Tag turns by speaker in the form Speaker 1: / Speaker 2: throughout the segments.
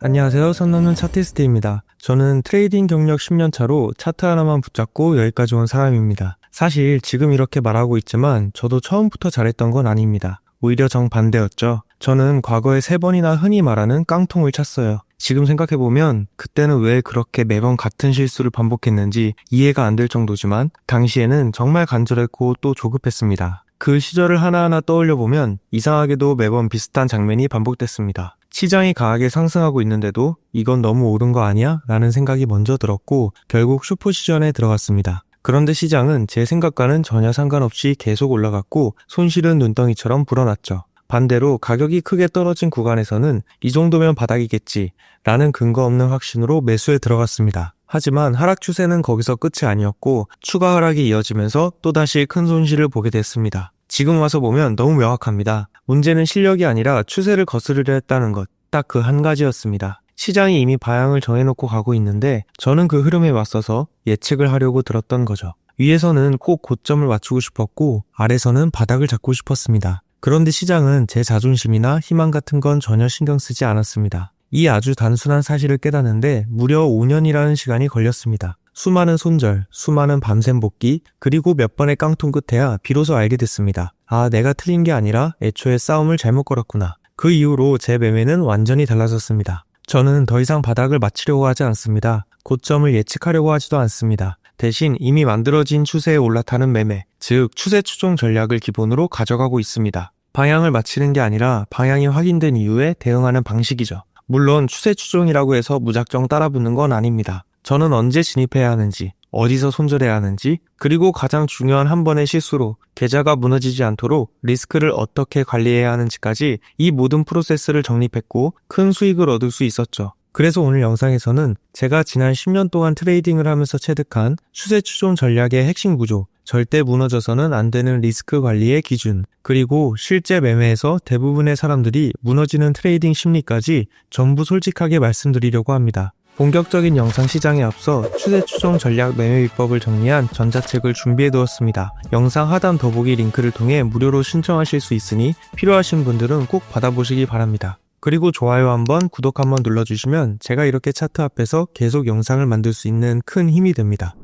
Speaker 1: 안녕하세요. 선 넘는 차티스트입니다. 저는 트레이딩 경력 10년 차로 차트 하나만 붙잡고 여기까지 온 사람입니다. 사실 지금 이렇게 말하고 있지만 저도 처음부터 잘했던 건 아닙니다. 오히려 정반대였죠. 저는 과거에 세 번이나 흔히 말하는 깡통을 찼어요. 지금 생각해보면 그때는 왜 그렇게 매번 같은 실수를 반복했는지 이해가 안 될 정도지만 당시에는 정말 간절했고 또 조급했습니다. 그 시절을 하나하나 떠올려 보면 이상하게도 매번 비슷한 장면이 반복됐습니다. 시장이 강하게 상승하고 있는데도 이건 너무 오른 거 아니야? 라는 생각이 먼저 들었고 결국 슈퍼 시전에 들어갔습니다. 그런데 시장은 제 생각과는 전혀 상관없이 계속 올라갔고 손실은 눈덩이처럼 불어났죠. 반대로 가격이 크게 떨어진 구간에서는 이 정도면 바닥이겠지 라는 근거 없는 확신으로 매수에 들어갔습니다. 하지만 하락 추세는 거기서 끝이 아니었고 추가 하락이 이어지면서 또다시 큰 손실을 보게 됐습니다. 지금 와서 보면 너무 명확합니다. 문제는 실력이 아니라 추세를 거스르려 했다는 것. 딱 그 한 가지였습니다. 시장이 이미 방향을 정해놓고 가고 있는데 저는 그 흐름에 맞서서 예측을 하려고 들었던 거죠. 위에서는 꼭 고점을 맞추고 싶었고 아래서는 바닥을 잡고 싶었습니다. 그런데 시장은 제 자존심이나 희망 같은 건 전혀 신경 쓰지 않았습니다. 이 아주 단순한 사실을 깨닫는데 무려 5년이라는 시간이 걸렸습니다. 수많은 손절, 수많은 밤샘 복귀, 그리고 몇 번의 깡통 끝에야 비로소 알게 됐습니다. 아, 내가 틀린 게 아니라 애초에 싸움을 잘못 걸었구나. 그 이후로 제 매매는 완전히 달라졌습니다. 저는 더 이상 바닥을 맞추려고 하지 않습니다. 고점을 예측하려고 하지도 않습니다. 대신 이미 만들어진 추세에 올라타는 매매, 즉 추세 추종 전략을 기본으로 가져가고 있습니다. 방향을 맞히는 게 아니라 방향이 확인된 이후에 대응하는 방식이죠. 물론 추세 추종이라고 해서 무작정 따라 붙는 건 아닙니다. 저는 언제 진입해야 하는지, 어디서 손절해야 하는지, 그리고 가장 중요한 한 번의 실수로 계좌가 무너지지 않도록 리스크를 어떻게 관리해야 하는지까지 이 모든 프로세스를 정립했고 큰 수익을 얻을 수 있었죠. 그래서 오늘 영상에서는 제가 지난 10년 동안 트레이딩을 하면서 체득한 추세 추종 전략의 핵심 구조, 절대 무너져서는 안 되는 리스크 관리의 기준, 그리고 실제 매매에서 대부분의 사람들이 무너지는 트레이딩 심리까지 전부 솔직하게 말씀드리려고 합니다. 본격적인 영상 시장에 앞서 추세 추종 전략 매매 비법을 정리한 전자책을 준비해 두었습니다. 영상 하단 더보기 링크를 통해 무료로 신청하실 수 있으니 필요하신 분들은 꼭 받아보시기 바랍니다. 그리고 좋아요 한번, 구독 한번 눌러주시면 제가 이렇게 차트 앞에서 계속 영상을 만들 수 있는 큰 힘이 됩니다.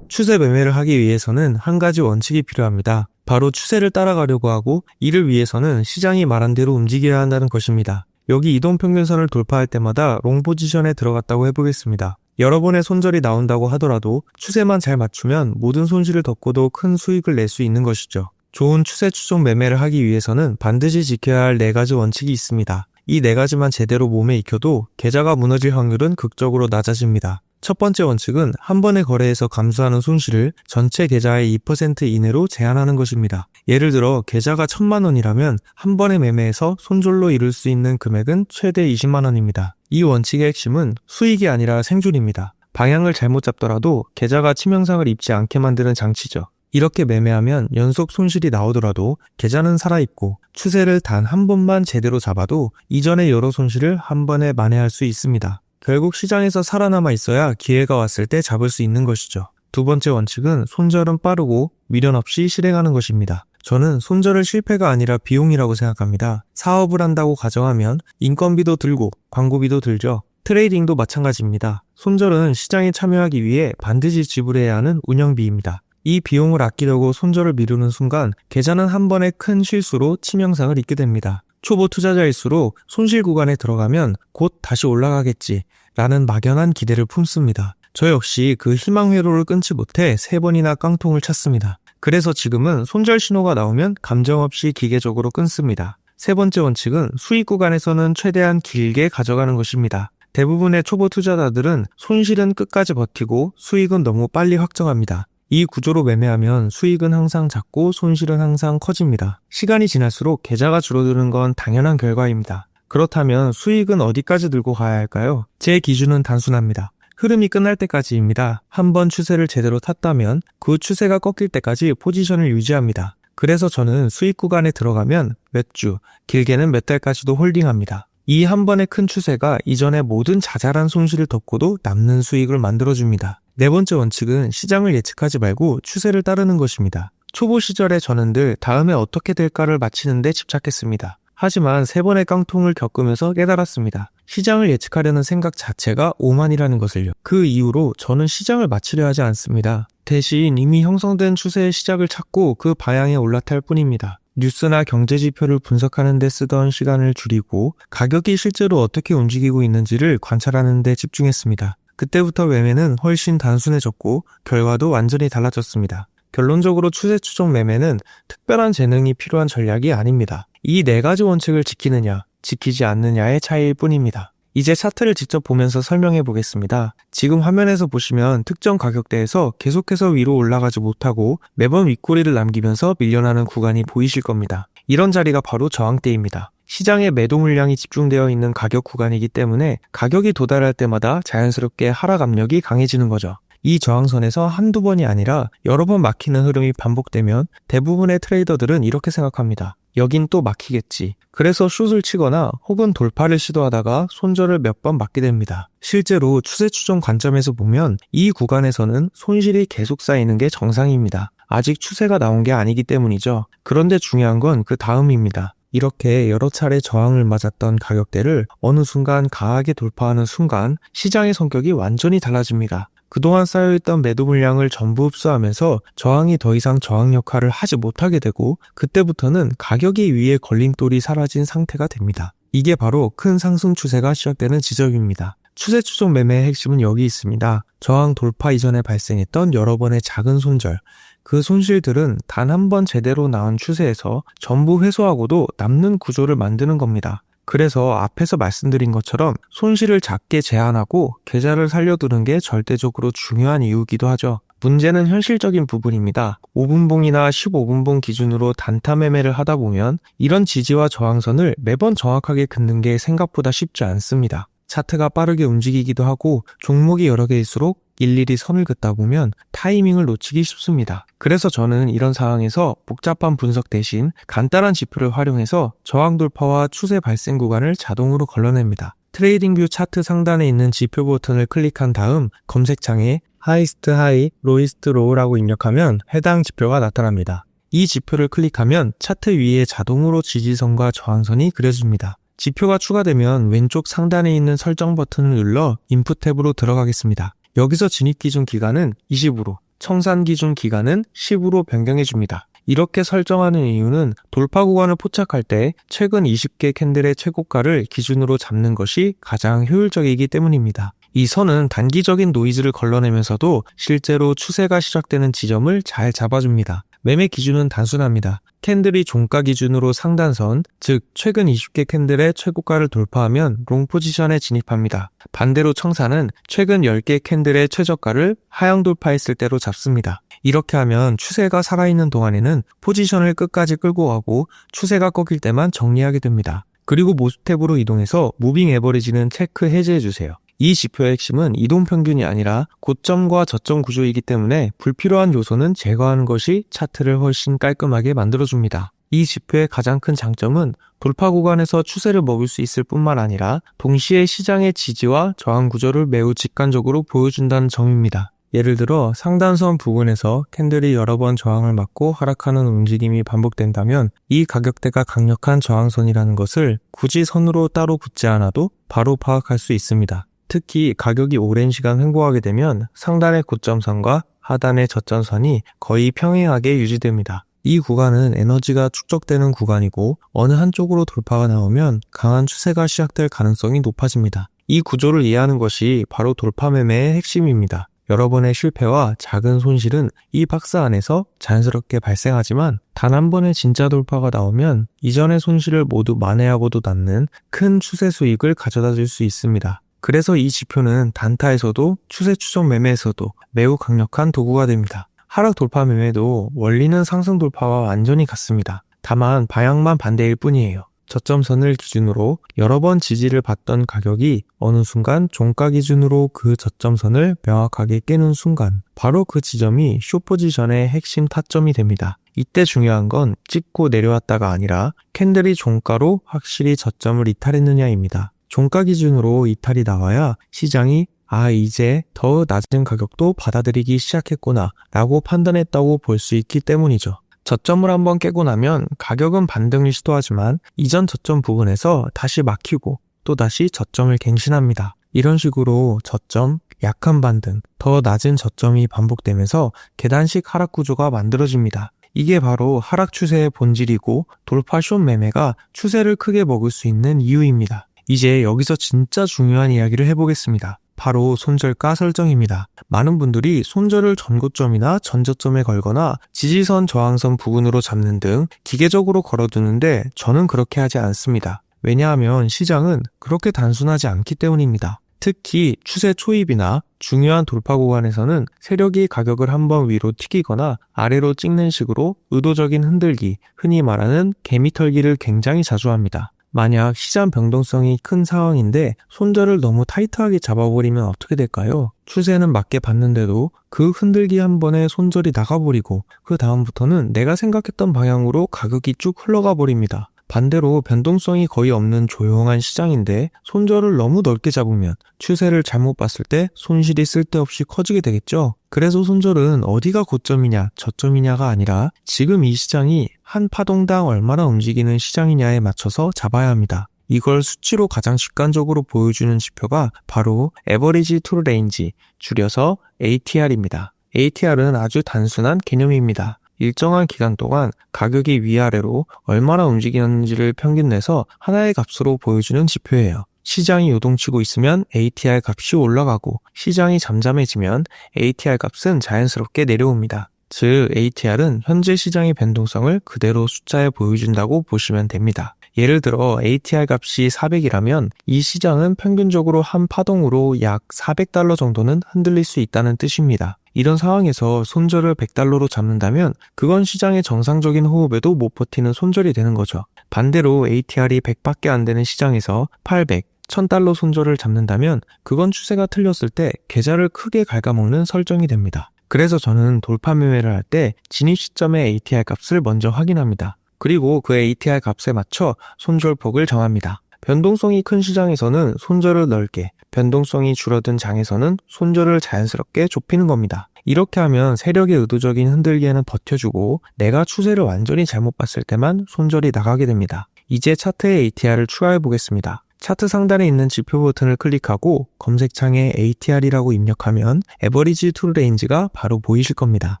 Speaker 1: 추세 매매를 하기 위해서는 한 가지 원칙이 필요합니다. 바로 추세를 따라가려고 하고 이를 위해서는 시장이 말한 대로 움직여야 한다는 것입니다. 여기 이동평균선을 돌파할 때마다 롱 포지션에 들어갔다고 해보겠습니다. 여러 번의 손절이 나온다고 하더라도 추세만 잘 맞추면 모든 손실을 덮고도 큰 수익을 낼 수 있는 것이죠. 좋은 추세 추종 매매를 하기 위해서는 반드시 지켜야 할 네 가지 원칙이 있습니다. 이 네 가지만 제대로 몸에 익혀도 계좌가 무너질 확률은 극적으로 낮아집니다. 첫 번째 원칙은 한 번의 거래에서 감수하는 손실을 전체 계좌의 2% 이내로 제한하는 것입니다. 예를 들어 계좌가 1000만 원이라면 한 번의 매매에서 손절로 이룰 수 있는 금액은 최대 20만 원입니다. 이 원칙의 핵심은 수익이 아니라 생존입니다. 방향을 잘못 잡더라도 계좌가 치명상을 입지 않게 만드는 장치죠. 이렇게 매매하면 연속 손실이 나오더라도 계좌는 살아있고 추세를 단 한 번만 제대로 잡아도 이전의 여러 손실을 한 번에 만회할 수 있습니다. 결국 시장에서 살아남아 있어야 기회가 왔을 때 잡을 수 있는 것이죠. 두 번째 원칙은 손절은 빠르고 미련 없이 실행하는 것입니다. 저는 손절을 실패가 아니라 비용이라고 생각합니다. 사업을 한다고 가정하면 인건비도 들고 광고비도 들죠. 트레이딩도 마찬가지입니다. 손절은 시장에 참여하기 위해 반드시 지불해야 하는 운영비입니다. 이 비용을 아끼려고 손절을 미루는 순간 계좌는 한 번의 큰 실수로 치명상을 입게 됩니다. 초보 투자자일수록 손실 구간에 들어가면 곧 다시 올라가겠지 라는 막연한 기대를 품습니다. 저 역시 그 희망 회로를 끊지 못해 세 번이나 깡통을 찼습니다. 그래서 지금은 손절 신호가 나오면 감정 없이 기계적으로 끊습니다. 세 번째 원칙은 수익 구간에서는 최대한 길게 가져가는 것입니다. 대부분의 초보 투자자들은 손실은 끝까지 버티고 수익은 너무 빨리 확정합니다. 이 구조로 매매하면 수익은 항상 작고 손실은 항상 커집니다. 시간이 지날수록 계좌가 줄어드는 건 당연한 결과입니다. 그렇다면 수익은 어디까지 들고 가야 할까요? 제 기준은 단순합니다. 흐름이 끝날 때까지입니다. 한번 추세를 제대로 탔다면 그 추세가 꺾일 때까지 포지션을 유지합니다. 그래서 저는 수익 구간에 들어가면 몇 주, 길게는 몇 달까지도 홀딩합니다. 이 한 번의 큰 추세가 이전의 모든 자잘한 손실을 덮고도 남는 수익을 만들어줍니다. 네 번째 원칙은 시장을 예측하지 말고 추세를 따르는 것입니다. 초보 시절에 저는 늘 다음에 어떻게 될까를 맞히는데 집착했습니다. 하지만 세 번의 깡통을 겪으면서 깨달았습니다. 시장을 예측하려는 생각 자체가 오만이라는 것을요. 그 이후로 저는 시장을 맞추려 하지 않습니다. 대신 이미 형성된 추세의 시작을 찾고 그 방향에 올라탈 뿐입니다. 뉴스나 경제 지표를 분석하는 데 쓰던 시간을 줄이고 가격이 실제로 어떻게 움직이고 있는지를 관찰하는 데 집중했습니다. 그때부터 매매는 훨씬 단순해졌고 결과도 완전히 달라졌습니다. 결론적으로 추세 추종 매매는 특별한 재능이 필요한 전략이 아닙니다. 이 네 가지 원칙을 지키느냐, 지키지 않느냐의 차이일 뿐입니다. 이제 차트를 직접 보면서 설명해 보겠습니다. 지금 화면에서 보시면 특정 가격대에서 계속해서 위로 올라가지 못하고 매번 윗꼬리를 남기면서 밀려나는 구간이 보이실 겁니다. 이런 자리가 바로 저항대입니다. 시장에 매도 물량이 집중되어 있는 가격 구간이기 때문에 가격이 도달할 때마다 자연스럽게 하락 압력이 강해지는 거죠. 이 저항선에서 한두 번이 아니라 여러 번 막히는 흐름이 반복되면 대부분의 트레이더들은 이렇게 생각합니다. 여긴 또 막히겠지. 그래서 슛을 치거나 혹은 돌파를 시도하다가 손절을 몇 번 맞게 됩니다. 실제로 추세 추종 관점에서 보면 이 구간에서는 손실이 계속 쌓이는 게 정상입니다. 아직 추세가 나온 게 아니기 때문이죠. 그런데 중요한 건 그 다음입니다. 이렇게 여러 차례 저항을 맞았던 가격대를 어느 순간 강하게 돌파하는 순간 시장의 성격이 완전히 달라집니다. 그동안 쌓여있던 매도 물량을 전부 흡수하면서 저항이 더 이상 저항 역할을 하지 못하게 되고 그때부터는 가격이 위에 걸림돌이 사라진 상태가 됩니다. 이게 바로 큰 상승 추세가 시작되는 지점입니다. 추세 추종 매매의 핵심은 여기 있습니다. 저항 돌파 이전에 발생했던 여러 번의 작은 손절, 그 손실들은 단 한 번 제대로 나온 추세에서 전부 회수하고도 남는 구조를 만드는 겁니다. 그래서 앞에서 말씀드린 것처럼 손실을 작게 제한하고 계좌를 살려두는 게 절대적으로 중요한 이유기도 하죠. 문제는 현실적인 부분입니다. 5분봉이나 15분봉 기준으로 단타 매매를 하다 보면 이런 지지와 저항선을 매번 정확하게 긋는 게 생각보다 쉽지 않습니다. 차트가 빠르게 움직이기도 하고 종목이 여러 개일수록 일일이 선을 긋다 보면 타이밍을 놓치기 쉽습니다. 그래서 저는 이런 상황에서 복잡한 분석 대신 간단한 지표를 활용해서 저항 돌파와 추세 발생 구간을 자동으로 걸러냅니다. 트레이딩 뷰 차트 상단에 있는 지표 버튼을 클릭한 다음 검색창에 하이스트 하이, 로이스트 로우라고 입력하면 해당 지표가 나타납니다. 이 지표를 클릭하면 차트 위에 자동으로 지지선과 저항선이 그려집니다. 지표가 추가되면 왼쪽 상단에 있는 설정 버튼을 눌러 인풋 탭으로 들어가겠습니다. 여기서 진입 기준 기간은 20으로, 청산 기준 기간은 10으로 변경해 줍니다. 이렇게 설정하는 이유는 돌파 구간을 포착할 때 최근 20개 캔들의 최고가를 기준으로 잡는 것이 가장 효율적이기 때문입니다. 이 선은 단기적인 노이즈를 걸러내면서도 실제로 추세가 시작되는 지점을 잘 잡아줍니다. 매매 기준은 단순합니다. 캔들이 종가 기준으로 상단선, 즉 최근 20개 캔들의 최고가를 돌파하면 롱 포지션에 진입합니다. 반대로 청산은 최근 10개 캔들의 최저가를 하향 돌파했을 때로 잡습니다. 이렇게 하면 추세가 살아있는 동안에는 포지션을 끝까지 끌고 가고 추세가 꺾일 때만 정리하게 됩니다. 그리고 모습 탭으로 이동해서 무빙 에버리지는 체크 해제해주세요. 이 지표의 핵심은 이동 평균이 아니라 고점과 저점 구조이기 때문에 불필요한 요소는 제거하는 것이 차트를 훨씬 깔끔하게 만들어줍니다. 이 지표의 가장 큰 장점은 돌파 구간에서 추세를 먹을 수 있을 뿐만 아니라 동시에 시장의 지지와 저항 구조를 매우 직관적으로 보여준다는 점입니다. 예를 들어 상단선 부근에서 캔들이 여러 번 저항을 맞고 하락하는 움직임이 반복된다면 이 가격대가 강력한 저항선이라는 것을 굳이 선으로 따로 붙지 않아도 바로 파악할 수 있습니다. 특히 가격이 오랜 시간 횡보하게 되면 상단의 고점선과 하단의 저점선이 거의 평행하게 유지됩니다. 이 구간은 에너지가 축적되는 구간이고 어느 한쪽으로 돌파가 나오면 강한 추세가 시작될 가능성이 높아집니다. 이 구조를 이해하는 것이 바로 돌파 매매의 핵심입니다. 여러 번의 실패와 작은 손실은 이 박스 안에서 자연스럽게 발생하지만 단 한 번의 진짜 돌파가 나오면 이전의 손실을 모두 만회하고도 남는 큰 추세 수익을 가져다 줄 수 있습니다. 그래서 이 지표는 단타에서도 추세 추정 매매에서도 매우 강력한 도구가 됩니다. 하락 돌파 매매도 원리는 상승 돌파와 완전히 같습니다. 다만 방향만 반대일 뿐이에요. 저점선을 기준으로 여러 번 지지를 받던 가격이 어느 순간 종가 기준으로 그 저점선을 명확하게 깨는 순간 바로 그 지점이 쇼 포지션의 핵심 타점이 됩니다. 이때 중요한 건 찍고 내려왔다가 아니라 캔들이 종가로 확실히 저점을 이탈했느냐입니다. 종가 기준으로 이탈이 나와야 시장이 아, 이제 더 낮은 가격도 받아들이기 시작했구나 라고 판단했다고 볼 수 있기 때문이죠. 저점을 한번 깨고 나면 가격은 반등을 시도하지만 이전 저점 부분에서 다시 막히고 또다시 저점을 갱신합니다. 이런 식으로 저점, 약한 반등, 더 낮은 저점이 반복되면서 계단식 하락 구조가 만들어집니다. 이게 바로 하락 추세의 본질이고 돌파 숏 매매가 추세를 크게 먹을 수 있는 이유입니다. 이제 여기서 진짜 중요한 이야기를 해보겠습니다. 바로 손절가 설정입니다. 많은 분들이 손절을 전고점이나 전저점에 걸거나 지지선 저항선 부근으로 잡는 등 기계적으로 걸어두는데 저는 그렇게 하지 않습니다. 왜냐하면 시장은 그렇게 단순하지 않기 때문입니다. 특히 추세 초입이나 중요한 돌파 구간에서는 세력이 가격을 한번 위로 튀기거나 아래로 찍는 식으로 의도적인 흔들기, 흔히 말하는 개미털기를 굉장히 자주 합니다. 만약 시장 변동성이 큰 상황인데 손절을 너무 타이트하게 잡아버리면 어떻게 될까요? 추세는 맞게 봤는데도 그 흔들기 한 번에 손절이 나가버리고 그 다음부터는 내가 생각했던 방향으로 가격이 쭉 흘러가 버립니다. 반대로 변동성이 거의 없는 조용한 시장인데 손절을 너무 넓게 잡으면 추세를 잘못 봤을 때 손실이 쓸데없이 커지게 되겠죠. 그래서 손절은 어디가 고점이냐 저점이냐가 아니라 지금 이 시장이 한 파동당 얼마나 움직이는 시장이냐에 맞춰서 잡아야 합니다. 이걸 수치로 가장 직관적으로 보여주는 지표가 바로 에버리지 투 레인지, 줄여서 ATR입니다. ATR은 아주 단순한 개념입니다. 일정한 기간 동안 가격이 위아래로 얼마나 움직이는지를 평균 내서 하나의 값으로 보여주는 지표예요. 시장이 요동치고 있으면 ATR 값이 올라가고 시장이 잠잠해지면 ATR 값은 자연스럽게 내려옵니다. 즉 ATR은 현재 시장의 변동성을 그대로 숫자에 보여준다고 보시면 됩니다. 예를 들어 ATR 값이 400이라면 이 시장은 평균적으로 한 파동으로 약 400달러 정도는 흔들릴 수 있다는 뜻입니다. 이런 상황에서 손절을 100달러로 잡는다면 그건 시장의 정상적인 호흡에도 못 버티는 손절이 되는 거죠. 반대로 ATR이 100밖에 안 되는 시장에서 800, 1000달러 손절을 잡는다면 그건 추세가 틀렸을 때 계좌를 크게 갉아먹는 설정이 됩니다. 그래서 저는 돌파 매매를 할 때 진입 시점의 ATR 값을 먼저 확인합니다. 그리고 그 ATR 값에 맞춰 손절폭을 정합니다. 변동성이 큰 시장에서는 손절을 넓게, 변동성이 줄어든 장에서는 손절을 자연스럽게 좁히는 겁니다. 이렇게 하면 세력의 의도적인 흔들기에는 버텨주고 내가 추세를 완전히 잘못 봤을 때만 손절이 나가게 됩니다. 이제 차트에 ATR을 추가해 보겠습니다. 차트 상단에 있는 지표 버튼을 클릭하고 검색창에 ATR이라고 입력하면 에버리지 툴 레인지가 바로 보이실 겁니다.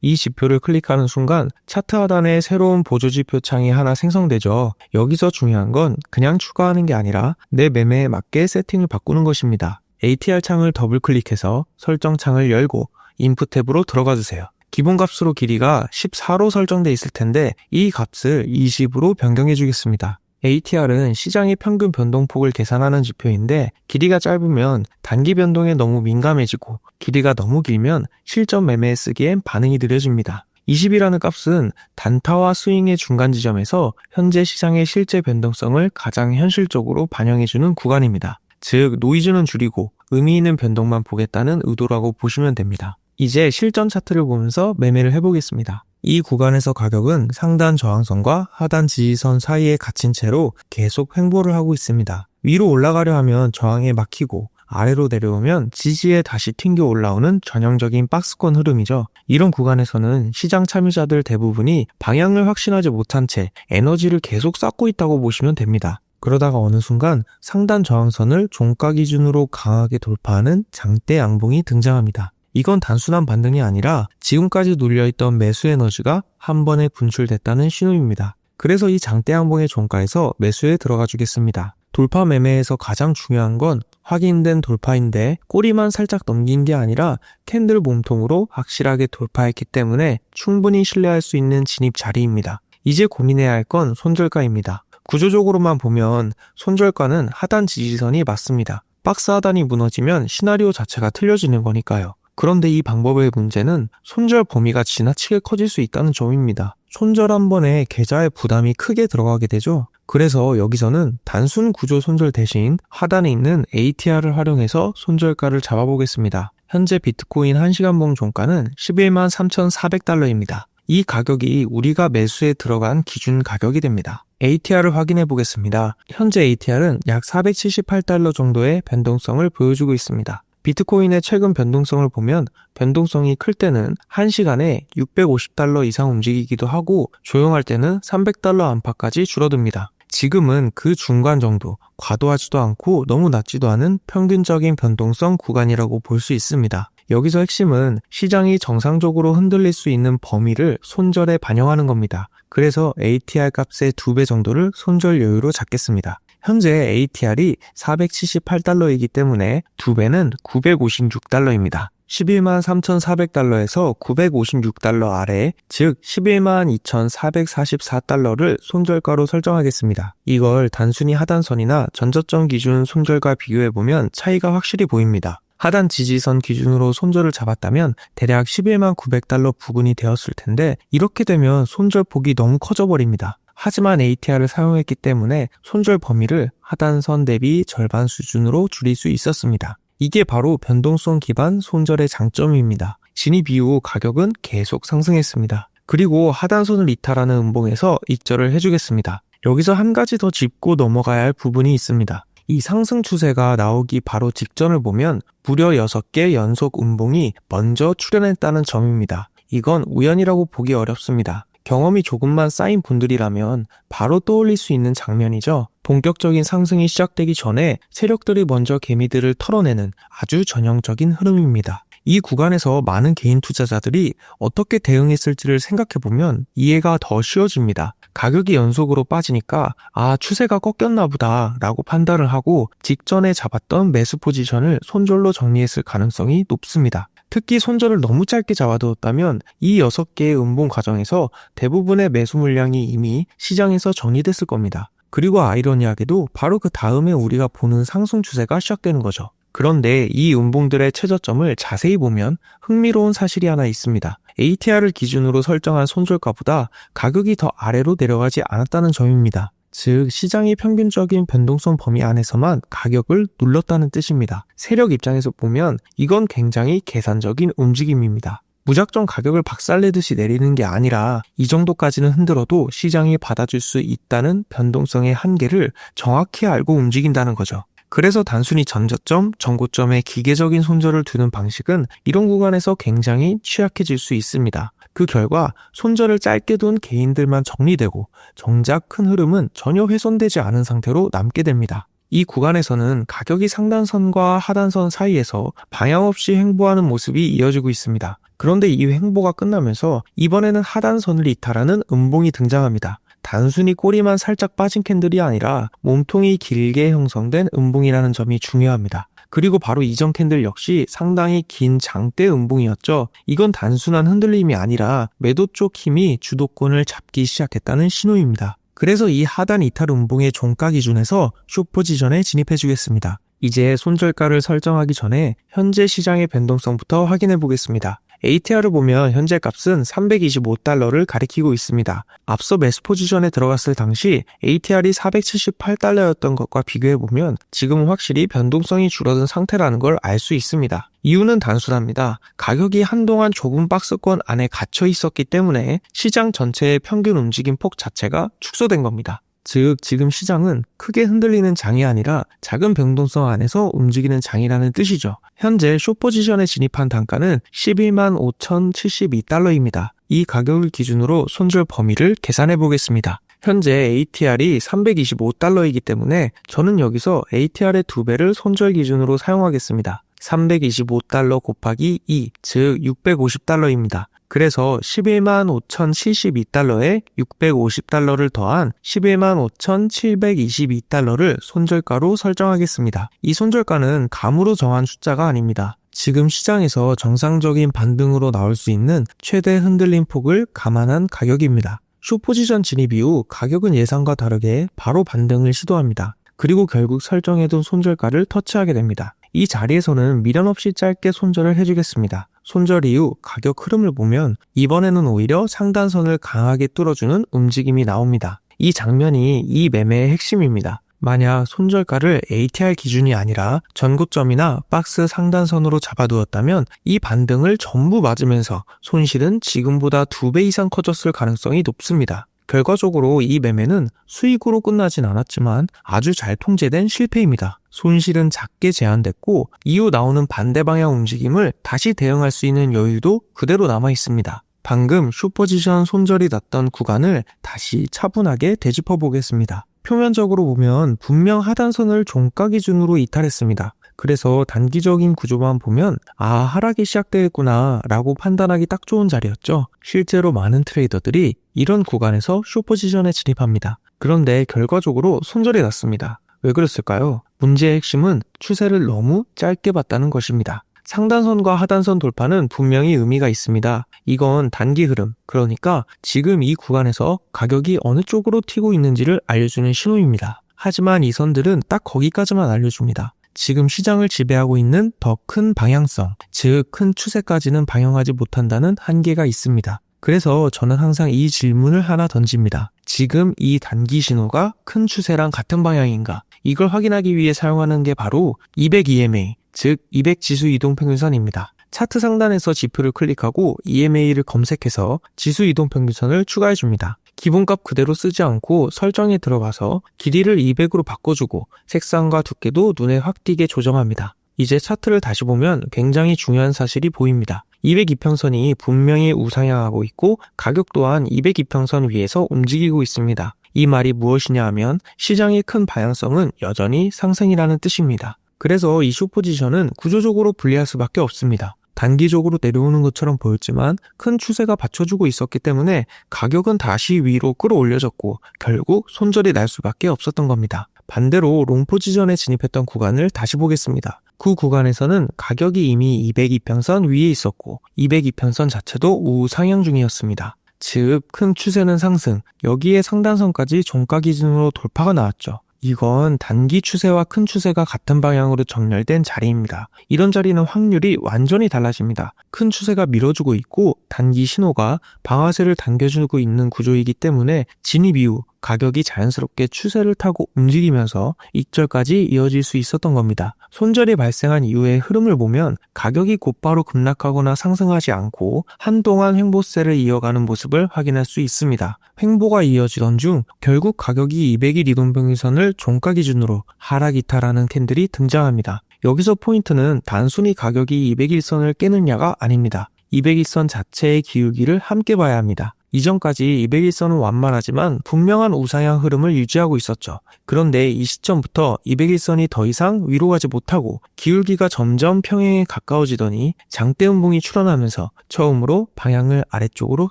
Speaker 1: 이 지표를 클릭하는 순간 차트 하단에 새로운 보조 지표 창이 하나 생성되죠. 여기서 중요한 건 그냥 추가하는 게 아니라 내 매매에 맞게 세팅을 바꾸는 것입니다. ATR 창을 더블 클릭해서 설정 창을 열고 인풋 탭으로 들어가 주세요. 기본 값으로 길이가 14로 설정돼 있을 텐데 이 값을 20으로 변경해 주겠습니다. ATR은 시장의 평균 변동폭을 계산하는 지표인데 길이가 짧으면 단기 변동에 너무 민감해지고 길이가 너무 길면 실전 매매에 쓰기엔 반응이 느려집니다. 20이라는 값은 단타와 스윙의 중간 지점에서 현재 시장의 실제 변동성을 가장 현실적으로 반영해주는 구간입니다. 즉, 노이즈는 줄이고 의미 있는 변동만 보겠다는 의도라고 보시면 됩니다. 이제 실전 차트를 보면서 매매를 해보겠습니다. 이 구간에서 가격은 상단 저항선과 하단 지지선 사이에 갇힌 채로 계속 횡보를 하고 있습니다. 위로 올라가려 하면 저항에 막히고 아래로 내려오면 지지에 다시 튕겨 올라오는 전형적인 박스권 흐름이죠. 이런 구간에서는 시장 참여자들 대부분이 방향을 확신하지 못한 채 에너지를 계속 쌓고 있다고 보시면 됩니다. 그러다가 어느 순간 상단 저항선을 종가 기준으로 강하게 돌파하는 장대 양봉이 등장합니다. 이건 단순한 반등이 아니라 지금까지 눌려있던 매수 에너지가 한 번에 분출됐다는 신호입니다. 그래서 이 장대 양봉의 종가에서 매수에 들어가 주겠습니다. 돌파 매매에서 가장 중요한 건 확인된 돌파인데 꼬리만 살짝 넘긴 게 아니라 캔들 몸통으로 확실하게 돌파했기 때문에 충분히 신뢰할 수 있는 진입 자리입니다. 이제 고민해야 할 건 손절가입니다. 구조적으로만 보면 손절가는 하단 지지선이 맞습니다. 박스 하단이 무너지면 시나리오 자체가 틀려지는 거니까요. 그런데 이 방법의 문제는 손절 범위가 지나치게 커질 수 있다는 점입니다. 손절 한 번에 계좌에 부담이 크게 들어가게 되죠. 그래서 여기서는 단순 구조 손절 대신 하단에 있는 ATR을 활용해서 손절가를 잡아보겠습니다. 현재 비트코인 1시간봉 종가는 11만 3,400달러입니다. 이 가격이 우리가 매수에 들어간 기준 가격이 됩니다. ATR을 확인해 보겠습니다. 현재 ATR은 약 478달러 정도의 변동성을 보여주고 있습니다. 비트코인의 최근 변동성을 보면 변동성이 클 때는 1시간에 650달러 이상 움직이기도 하고 조용할 때는 300달러 안팎까지 줄어듭니다. 지금은 그 중간 정도, 과도하지도 않고 너무 낮지도 않은 평균적인 변동성 구간이라고 볼 수 있습니다. 여기서 핵심은 시장이 정상적으로 흔들릴 수 있는 범위를 손절에 반영하는 겁니다. 그래서 ATR 값의 2배 정도를 손절 여유로 잡겠습니다. 현재 ATR이 478달러이기 때문에 2배는 956달러입니다. 11만 3,400달러에서 956달러 아래, 즉 11만 2,444달러를 손절가로 설정하겠습니다. 이걸 단순히 하단선이나 전저점 기준 손절과 비교해보면 차이가 확실히 보입니다. 하단 지지선 기준으로 손절을 잡았다면 대략 11만 900달러 부근이 되었을 텐데 이렇게 되면 손절 폭이 너무 커져 버립니다. 하지만 ATR을 사용했기 때문에 손절 범위를 하단선 대비 절반 수준으로 줄일 수 있었습니다. 이게 바로 변동성 기반 손절의 장점입니다. 진입 이후 가격은 계속 상승했습니다. 그리고 하단선을 이탈하는 음봉에서 입절을 해주겠습니다. 여기서 한 가지 더 짚고 넘어가야 할 부분이 있습니다. 이 상승 추세가 나오기 바로 직전을 보면 무려 6개 연속 음봉이 먼저 출현했다는 점입니다. 이건 우연이라고 보기 어렵습니다. 경험이 조금만 쌓인 분들이라면 바로 떠올릴 수 있는 장면이죠. 본격적인 상승이 시작되기 전에 세력들이 먼저 개미들을 털어내는 아주 전형적인 흐름입니다. 이 구간에서 많은 개인 투자자들이 어떻게 대응했을지를 생각해보면 이해가 더 쉬워집니다. 가격이 연속으로 빠지니까 아 추세가 꺾였나 보다 라고 판단을 하고 직전에 잡았던 매수 포지션을 손절로 정리했을 가능성이 높습니다. 특히 손절을 너무 짧게 잡아두었다면 이 6개의 음봉 과정에서 대부분의 매수 물량이 이미 시장에서 정리됐을 겁니다. 그리고 아이러니하게도 바로 그 다음에 우리가 보는 상승 추세가 시작되는 거죠. 그런데 이 음봉들의 최저점을 자세히 보면 흥미로운 사실이 하나 있습니다. ATR을 기준으로 설정한 손절가보다 가격이 더 아래로 내려가지 않았다는 점입니다. 즉, 시장이 평균적인 변동성 범위 안에서만 가격을 눌렀다는 뜻입니다. 세력 입장에서 보면 이건 굉장히 계산적인 움직임입니다. 무작정 가격을 박살내듯이 내리는 게 아니라 이 정도까지는 흔들어도 시장이 받아줄 수 있다는 변동성의 한계를 정확히 알고 움직인다는 거죠. 그래서 단순히 전저점, 전고점에 기계적인 손절을 두는 방식은 이런 구간에서 굉장히 취약해질 수 있습니다. 그 결과 손절을 짧게 둔 개인들만 정리되고 정작 큰 흐름은 전혀 훼손되지 않은 상태로 남게 됩니다. 이 구간에서는 가격이 상단선과 하단선 사이에서 방향 없이 횡보하는 모습이 이어지고 있습니다. 그런데 이 횡보가 끝나면서 이번에는 하단선을 이탈하는 음봉이 등장합니다. 단순히 꼬리만 살짝 빠진 캔들이 아니라 몸통이 길게 형성된 음봉이라는 점이 중요합니다. 그리고 바로 이전 캔들 역시 상당히 긴 장대 음봉이었죠. 이건 단순한 흔들림이 아니라 매도 쪽 힘이 주도권을 잡기 시작했다는 신호입니다. 그래서 이 하단 이탈 음봉의 종가 기준에서 쇼 포지션에 진입해 주겠습니다. 이제 손절가를 설정하기 전에 현재 시장의 변동성부터 확인해 보겠습니다. ATR을 보면 현재 값은 325달러를 가리키고 있습니다. 앞서 매수 포지션에 들어갔을 당시 ATR이 478달러였던 것과 비교해보면 지금은 확실히 변동성이 줄어든 상태라는 걸 알 수 있습니다. 이유는 단순합니다. 가격이 한동안 좁은 박스권 안에 갇혀 있었기 때문에 시장 전체의 평균 움직임 폭 자체가 축소된 겁니다. 즉, 지금 시장은 크게 흔들리는 장이 아니라 작은 변동성 안에서 움직이는 장이라는 뜻이죠. 현재 쇼포지션에 진입한 단가는 11만 5,072달러입니다. 이 가격을 기준으로 손절 범위를 계산해 보겠습니다. 현재 ATR이 325달러이기 때문에 저는 여기서 ATR의 두배를 손절 기준으로 사용하겠습니다. 325달러 곱하기 2, 즉 650달러입니다. 그래서 11만 5,072달러에 650달러를 더한 11만 5,722달러를 손절가로 설정하겠습니다. 이 손절가는 감으로 정한 숫자가 아닙니다. 지금 시장에서 정상적인 반등으로 나올 수 있는 최대 흔들림 폭을 감안한 가격입니다. 쇼포지션 진입 이후 가격은 예상과 다르게 바로 반등을 시도합니다. 그리고 결국 설정해둔 손절가를 터치하게 됩니다. 이 자리에서는 미련 없이 짧게 손절을 해주겠습니다. 손절 이후 가격 흐름을 보면 이번에는 오히려 상단선을 강하게 뚫어주는 움직임이 나옵니다. 이 장면이 이 매매의 핵심입니다. 만약 손절가를 ATR 기준이 아니라 전고점이나 박스 상단선으로 잡아두었다면 이 반등을 전부 맞으면서 손실은 지금보다 두배 이상 커졌을 가능성이 높습니다. 결과적으로 이 매매는 수익으로 끝나진 않았지만 아주 잘 통제된 실패입니다. 손실은 작게 제한됐고 이후 나오는 반대 방향 움직임을 다시 대응할 수 있는 여유도 그대로 남아 있습니다. 방금 슈퍼지션 손절이 났던 구간을 다시 차분하게 되짚어 보겠습니다. 표면적으로 보면 분명 하단선을 종가 기준으로 이탈했습니다. 그래서 단기적인 구조만 보면 아 하락이 시작되겠구나 라고 판단하기 딱 좋은 자리였죠. 실제로 많은 트레이더들이 이런 구간에서 쇼포지션에 진입합니다. 그런데 결과적으로 손절이 났습니다. 왜 그랬을까요? 문제의 핵심은 추세를 너무 짧게 봤다는 것입니다. 상단선과 하단선 돌파는 분명히 의미가 있습니다. 이건 단기 흐름, 그러니까 지금 이 구간에서 가격이 어느 쪽으로 튀고 있는지를 알려주는 신호입니다. 하지만 이 선들은 딱 거기까지만 알려줍니다. 지금 시장을 지배하고 있는 더 큰 방향성, 즉 큰 추세까지는 방영하지 못한다는 한계가 있습니다. 그래서 저는 항상 이 질문을 하나 던집니다. 지금 이 단기 신호가 큰 추세랑 같은 방향인가? 이걸 확인하기 위해 사용하는 게 바로 200EMA, 즉 200 지수 이동 평균선입니다. 차트 상단에서 지표를 클릭하고 EMA를 검색해서 지수 이동 평균선을 추가해 줍니다. 기본값 그대로 쓰지 않고 설정에 들어가서 길이를 200으로 바꿔주고 색상과 두께도 눈에 확 띄게 조정합니다. 이제 차트를 다시 보면 굉장히 중요한 사실이 보입니다. 202평선이 분명히 우상향하고 있고 가격 또한 202평선 위에서 움직이고 있습니다. 이 말이 무엇이냐 하면 시장의 큰 방향성은 여전히 상승이라는 뜻입니다. 그래서 이 숏포지션은 구조적으로 불리할 수밖에 없습니다. 단기적으로 내려오는 것처럼 보였지만 큰 추세가 받쳐주고 있었기 때문에 가격은 다시 위로 끌어올려졌고 결국 손절이 날 수밖에 없었던 겁니다. 반대로 롱포지션에 진입했던 구간을 다시 보겠습니다. 그 구간에서는 가격이 이미 202평선 위에 있었고 202평선 자체도 우상향 중이었습니다. 즉, 큰 추세는 상승, 여기에 상단선까지 종가 기준으로 돌파가 나왔죠. 이건 단기 추세와 큰 추세가 같은 방향으로 정렬된 자리입니다. 이런 자리는 확률이 완전히 달라집니다. 큰 추세가 밀어주고 있고 단기 신호가 방아쇠를 당겨주고 있는 구조이기 때문에 진입 이후 가격이 자연스럽게 추세를 타고 움직이면서 익절까지 이어질 수 있었던 겁니다. 손절이 발생한 이후의 흐름을 보면 가격이 곧바로 급락하거나 상승하지 않고 한동안 횡보세를 이어가는 모습을 확인할 수 있습니다. 횡보가 이어지던 중 결국 가격이 200일 이동평균선을 종가 기준으로 하락 이탈하는 캔들이 등장합니다. 여기서 포인트는 단순히 가격이 200일선을 깨느냐가 아닙니다. 200일선 자체의 기울기를 함께 봐야 합니다. 이전까지 200일선은 완만하지만 분명한 우상향 흐름을 유지하고 있었죠. 그런데 이 시점부터 200일선이 더 이상 위로 가지 못하고 기울기가 점점 평행에 가까워지더니 장대 음봉이 출현하면서 처음으로 방향을 아래쪽으로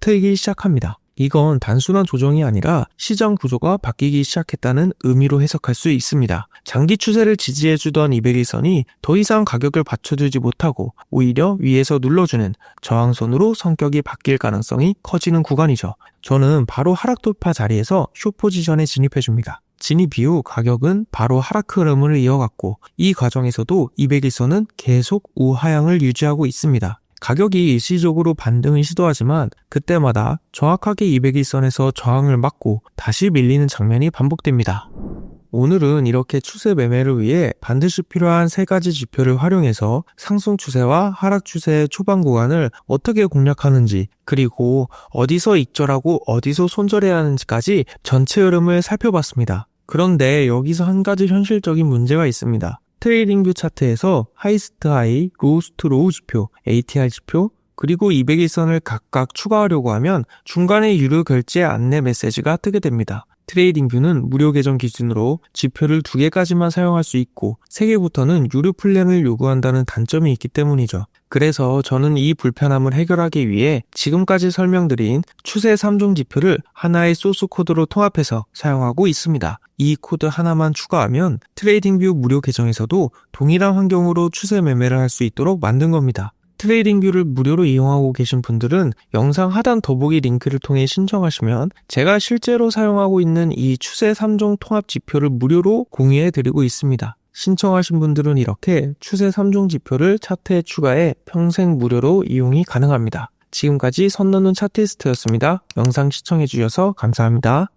Speaker 1: 틀기 시작합니다. 이건 단순한 조정이 아니라 시장 구조가 바뀌기 시작했다는 의미로 해석할 수 있습니다. 장기 추세를 지지해주던 200일선이 더 이상 가격을 받쳐주지 못하고 오히려 위에서 눌러주는 저항선으로 성격이 바뀔 가능성이 커지는 구간이죠. 저는 바로 하락 돌파 자리에서 쇼 포지션에 진입해줍니다. 진입 이후 가격은 바로 하락 흐름을 이어갔고 이 과정에서도 200일선은 계속 우하향을 유지하고 있습니다. 가격이 일시적으로 반등을 시도하지만 그때마다 정확하게 200일 선에서 저항을 맞고 다시 밀리는 장면이 반복됩니다. 오늘은 이렇게 추세 매매를 위해 반드시 필요한 세 가지 지표를 활용해서 상승 추세와 하락 추세의 초반 구간을 어떻게 공략하는지 그리고 어디서 익절하고 어디서 손절해야 하는지까지 전체 흐름을 살펴봤습니다. 그런데 여기서 한 가지 현실적인 문제가 있습니다. 트레이딩뷰 차트에서 하이스트 하이, 로우스트 로우 지표, ATR 지표, 그리고 200일선을 각각 추가하려고 하면 중간에 유료 결제 안내 메시지가 뜨게 됩니다. 트레이딩뷰는 무료 계정 기준으로 지표를 두 개까지만 사용할 수 있고 세 개부터는 유료 플랜을 요구한다는 단점이 있기 때문이죠. 그래서 저는 이 불편함을 해결하기 위해 지금까지 설명드린 추세 3종 지표를 하나의 소스 코드로 통합해서 사용하고 있습니다. 이 코드 하나만 추가하면 트레이딩뷰 무료 계정에서도 동일한 환경으로 추세 매매를 할 수 있도록 만든 겁니다. 트레이딩뷰를 무료로 이용하고 계신 분들은 영상 하단 더보기 링크를 통해 신청하시면 제가 실제로 사용하고 있는 이 추세 3종 통합 지표를 무료로 공유해 드리고 있습니다. 신청하신 분들은 이렇게 추세 3종 지표를 차트에 추가해 평생 무료로 이용이 가능합니다. 지금까지 선넘는 차티스트였습니다. 영상 시청해 주셔서 감사합니다.